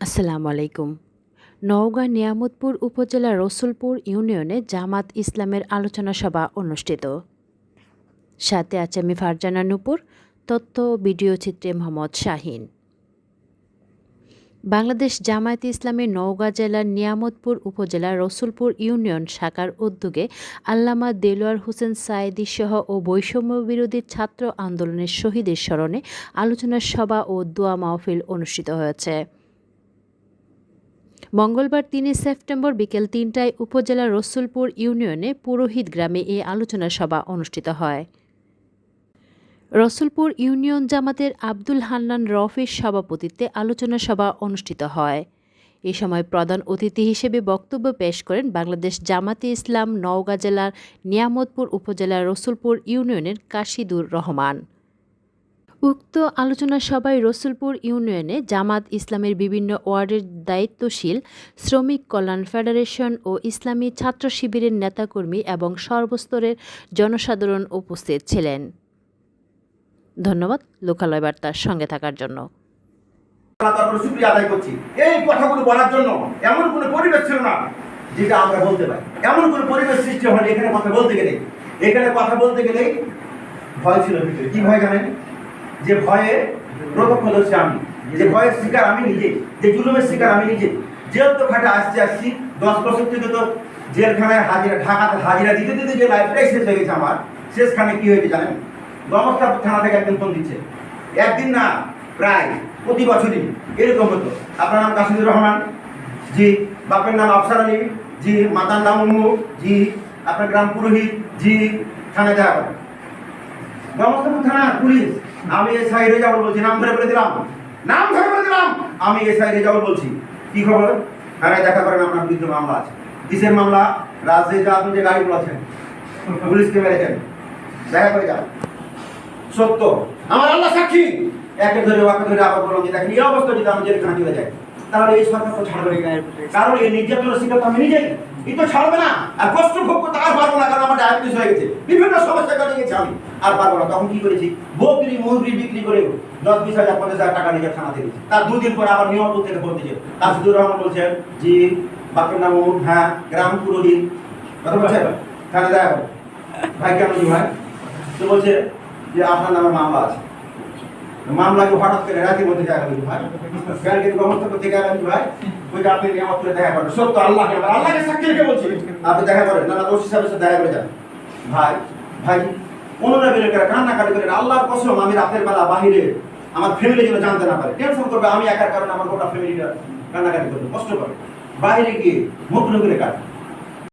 আসসালামু আলাইকুম। নওগাঁ নিয়ামতপুর উপজেলার রসুলপুর ইউনিয়নে জামাত ইসলামের আলোচনা সভা অনুষ্ঠিত। সাথে আছে আমি ফারজানা নুপুর, তথ্য, ভিডিও চিত্রে মোহাম্মদ শাহিন। বাংলাদেশ জামায়াতে ইসলামী নওগাঁ জেলার নিয়ামতপুর উপজেলার রসুলপুর ইউনিয়ন শাখার উদ্যোগে আল্লামা দেলোয়ার হোসেন সায়েদি সহ ও বৈষম্য বিরোধী ছাত্র আন্দোলনের শহীদের স্মরণে আলোচনা সভা ও দোয়া মাহফিল অনুষ্ঠিত হয়েছে। মঙ্গলবার তিনই সেপ্টেম্বর বিকেল তিনটায় উপজেলার রসুলপুর ইউনিয়নে পুরোহিত গ্রামে এই আলোচনা সভা অনুষ্ঠিত হয়। রসুলপুর ইউনিয়ন জামাতের আব্দুল হান্নান রফির সভাপতিত্বে আলোচনা সভা অনুষ্ঠিত হয়। এ সময় প্রধান অতিথি হিসেবে বক্তব্য পেশ করেন বাংলাদেশ জামাতে ইসলাম নওগাঁ জেলার নিয়ামতপুর উপজেলার রসুলপুর ইউনিয়নের কাশিদুর রহমান। উক্ত আলোচনা সভায় রসুলপুর ইউনিয়নে জামাত ইসলামের বিভিন্ন ওয়ার্ডের দায়িত্বশীল শ্রমিক কল্যাণ ফেডারেশন ও ইসলামী ছাত্র শিবিরের নেতাকর্মী এবং সর্বস্তরের জনসাধারণ উপস্থিত ছিলেন। ধন্যবাদ লোকালয় বার্তার সঙ্গে থাকার জন্য। এখানে কথা বলতে গেলে। ভয় ছিল ভিতরে। কি ভয় জানেন? যে ভয়ে প্রত্যক্ষদর্শী আমি, যে ভয়ের শিকার আমি নিজে, যে জুলুমের শিকার আমি নিজে। জেল তো খাটে আসতে আসছি, দশ বছর থেকে তো জেলখানায় হাজিরা ঢাকাতে হাজিরা দিতে দিতে যে লাইফটাই শেষ হয়ে গেছে আমার। শেষখানে কি হয়েছে জানেন? গমস্তাপুর থানা থেকে একজন ফোন দিচ্ছে। একদিন না, প্রায় প্রতি বছরই এরকম হতো। আপনার নাম কাসিদুর রহমান? জি, বাপের নাম আফসার আলী? জি, মাতার নাম উম্মু? জি, আপনার গ্রাম পুরোহিত? জি, থানায় দেখা গমস্তাপুর থানা পুলিশ। আমি এস আই রেজাউল বলছি, নাম ধরে বলে দিলাম। নাম ধরে বলে দিলাম। আমি এস আই রেজাউল বলছি। কি খবর? থানায় দেখা করেন, আপনার বিরুদ্ধে মামলা আছে। কিসের মামলা? রাজশাহীতে আপনি যে গাড়িগুলো আছেন পুলিশকে মেরেছেন। দেখা করে যান। সত্য। আমার আল্লাহ সাক্ষী। একে ধরে ওকে ধরে আবার বললাম যে, দেখেন, এই অবস্থা যদি আমি জেলখানা চলে যাই তাহলে এই সরকার তো ছাড়বে কারণ এই নির্যাতনের শিকার তো আমি নিজেই। এই তো ছাড়বে না। আর কষ্ট ভোগ করতে আর পারব না, কারণ আমার ডায়াবেটিস হয়ে গেছে। বিভিন্ন সমস্যা কাটে গেছে আমি। আর পারব না। তখন কি করেছি? বকরি, মুরগি বিক্রি করে দশ বিশ হাজার, পঞ্চাশ হাজার টাকা নিজের থানা থেকে তার দুদিন পরে আবার নিয়মপুর থেকে ফোন দিয়েছে কাসিদুর রহমান বলছেন, জি, বাপের নাম হ্যাঁ গ্রাম পুরোহিত। কথা বলছেন? থানা দেখা ভাই, কেন জি, ভাই? তো বলছে যে, আপনার নামে মামলা আছে। মামলাকে হঠাৎ করে রাতের মধ্যে গেল ভাই। ব্যাংকের গভর্নমেন্ট থেকে দেখা ভাই। করে দেখা আপনি দেখা দেখা করে ভাই ভাই কান্নাকাটি কসম, আমি রাতের বেলা বাহিরে আমার ফ্যামিলি যেন জানতে না পারে। টেনশন করবে? আমি একার কারণে আমার গোটা ফ্যামিলিটা কান্নাকাটি করবে, কষ্ট করে। বাইরে গিয়ে মুখ করে কাটে